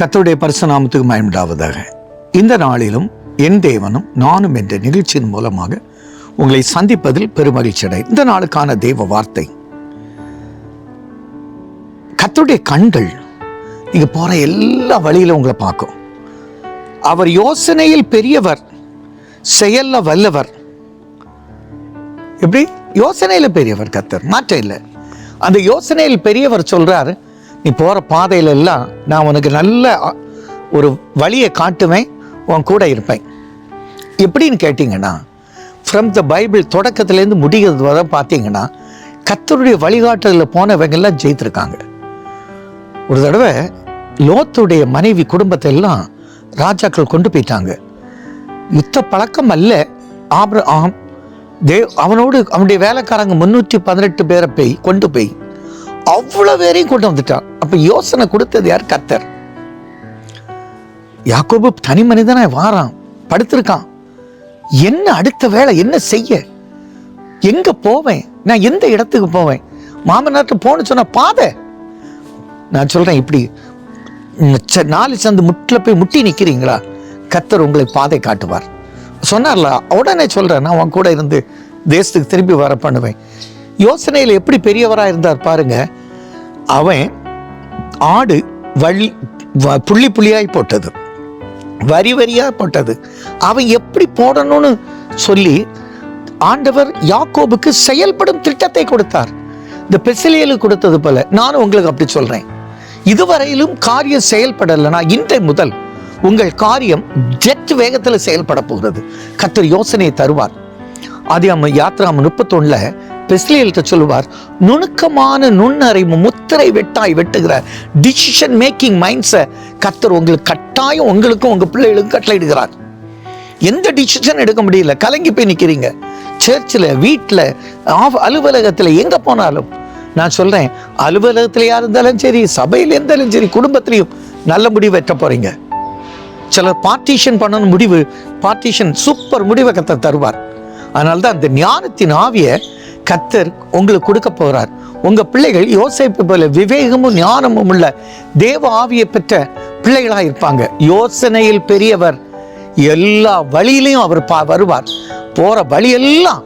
கர்த்தருடைய பரிசுநாமத்துக்கு மயமுண்டாவதாக இந்த நாளிலும் என் தேவனும் நானும் என்ற நிகழ்ச்சியின் மூலமாக உங்களை சந்திப்பதில் பெருமகிழ்ச்சி அடை இந்த நாளுக்கான தேவ வார்த்தை. கத்தருடைய கண்கள் நீங்க போற எல்லா வழியிலும் உங்களை பார்க்கும். அவர் யோசனையில் பெரியவர் செயல்ல வல்லவர். எப்படி? யோசனையில பெரியவர் கத்தர் மாற்றம் இல்லை. அந்த யோசனையில் பெரியவர் சொல்றாரு நீ போகிற பாதையில எல்லாம் நான் உனக்கு நல்ல ஒரு வழியை காட்டுவேன் உன் கூட இருப்பேன். எப்படின்னு கேட்டிங்கன்னா ஃப்ரம் த பைபிள் தொடக்கத்துலேருந்து முடிகிறது வரை பார்த்தீங்கன்னா கத்தருடைய வழிகாட்டுதலில் போனவங்கெல்லாம் ஜெயித்திருக்காங்க. ஒரு தடவை லோத்துடைய மனைவி குடும்பத்தை எல்லாம் ராஜாக்கள் கொண்டு போயிட்டாங்க. யுத்த பழக்கம் அல்ல. ஆப்ர ஆம் தே அவனோடு அவனுடைய வேலைக்காரங்க முன்னூற்றி பதினெட்டு பேரை போய் கொண்டு போய் அவ்வளோ பேரையும் கொண்டு வந்துட்டான் அப்ப யோசனை கொடுத்தது யார்? கத்தர் யாக்கோபு தனி மனிதனாய் வாரான் படுத்திருக்கான். என்ன அடுத்த வேலை என்ன செய்ய? எங்க போவேன்? நான் எந்த இடத்துக்கு போவேன்? மாமனார்ட்ட போன்னு சொன்ன பாதை. நான் சொல்றேன் இப்படி நாலு சந்து முட்டில் போய் முட்டி நிற்கிறீங்களா கத்தர் உங்களை பாதை காட்டுவார். சொன்னார்ல உடனே சொல்றேன் நான் உன் கூட இருந்து தேசத்துக்கு திரும்பி வர பண்ணுவேன். யோசனையில் எப்படி பெரியவராக இருந்தார் பாருங்க. அவன் ஆடு வழி வ- புள்ளி புள்ளியாய் போட்டது. வரி வரியாக போட்டது. அவன் எப்படி போடணும்னு சொல்லி ஆண்டவர் யாக்கோபுக்கு செயல்படும் திட்டத்தை கொடுத்தார். இந்த பெசிலியலுக்கு கொடுத்தது போல நானும் உங்களுக்கு அப்படி சொல்றேன். இதுவரையிலும் காரியம் செயல்படலைன்னா இன்றை முதல் உங்கள் காரியம் ஜெட் வேகத்தில் செயல்பட போகிறது. கத்தர் யோசனையை தருவார். அது நம்ம யாத்ரா முப்பத்தொன்னில் பெஸ்லியல்கிட்ட சொல்லுவார் நுணுக்கமான நுண்ணறிவு முத்திரை வெட்டாய் வெட்டுகிற டிசிஷன் மேக்கிங் மைண்ட்ஸை கத்தர் உங்களுக்கு கட்டாயம் உங்களுக்கும் உங்க பிள்ளைகளுக்கும் கட்டளையிடுகிறார். எந்த டிசிஷன் எடுக்க முடியல? கலங்கி போய் நிக்கிறீங்க. சர்ச்சில் வீட்டில் அலுவலகத்தில் எங்க போனாலும் நான் சொல்றேன் அலுவலகத்திலையாக இருந்தாலும் சரி சபையில் இருந்தாலும் சரி குடும்பத்திலையும் நல்ல முடிவு வெட்ட போறீங்க. சிலர் பார்ட்டிஷன் பண்ணணும் முடிவு பார்ட்டிஷன் சூப்பர் முடிவை கத்தர் தருவார். அதனால தான் அந்த ஞானத்தின் ஆவியை கத்தர் உங்களுக்கு கொடுக்க போகிறார் உங்கள் பிள்ளைகள் யோசிப்பு போல விவேகமும் ஞானமும் உள்ள தேவ ஆவியை பெற்ற பிள்ளைகளாக இருப்பாங்க. யோசனையில் பெரியவர் எல்லா வழியிலையும் அவர் பா வருவார். போகிற வழியெல்லாம்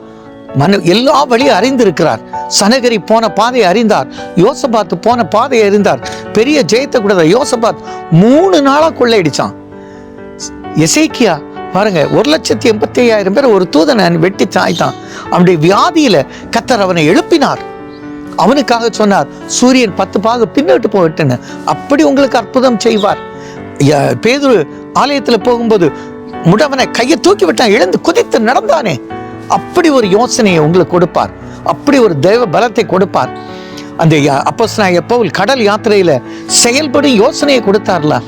மனு எல்லா வழியும் அறிந்திருக்கிறார். சனகரி போன பாதையை அறிந்தார். யோசபாத் போன பாதையை அறிந்தார். பெரிய ஜெயத்தை கூட யோசபாத் மூணு நாளாக கொள்ளையடிச்சான். எசைக்கியா பாருங்க ஒரு லட்சத்தி எண்பத்தி ஐயாயிரம் பேர் ஒரு தூதனை வெட்டி சாய்த்தான் அவனுடைய வியாதியில கத்தர் அவனை எழுப்பினார். அவனுக்காக சொன்னார் சூரியன் பத்து பாக பின்னிட்டு போகட்டுன்னு. அப்படி உங்களுக்கு அற்புதம் செய்வார். பேதுரு ஆலயத்துல போகும்போது முடவனை கையை தூக்கி விட்டான் எழுந்து குதித்து நடந்தானே. அப்படி ஒரு யோசனையை உங்களுக்கு கொடுப்பார். அப்படி ஒரு தெய்வ பலத்தை கொடுப்பார். அந்த அப்போஸ்தலனாகிய பவுல் கடல் யாத்திரையில் செயல்படும் யோசனையை கொடுத்தார்லா?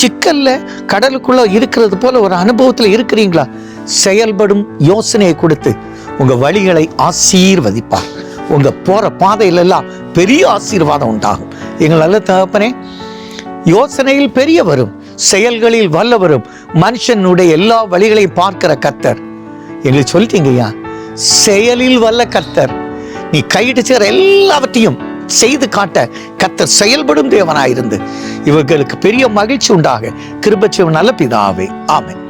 சிக்கல்ல கடலுக்குள்ள இருக்கிறது போல ஒரு அனுபவத்தில் இருக்கிறீங்களா? செயல்படும் யோசனையை கொடுத்து உங்க வழிகளை ஆசீர்வதிப்பார். உங்க போற பாதையிலெல்லாம் பெரிய ஆசீர்வாதம் உண்டாகும். எங்கள் நல்ல தகப்பனே யோசனையில் பெரிய வரும் செயல்களில் வல்ல வரும் மனுஷனுடைய எல்லா வழிகளையும் பார்க்கிற கத்தர் எங்களுக்கு சொல்லிட்டீங்கய்யா? செயலில் வல்ல கத்தர் நீ கையிட்டு சேர எல்லாவற்றையும் செய்து காட்ட கத்தர் செயல்படும் தேவனாயிருந்து இவர்களுக்கு பெரிய மகிழ்ச்சி உண்டாக. கிருபச்சிவன் நல்ல பிதாவே. ஆமென்.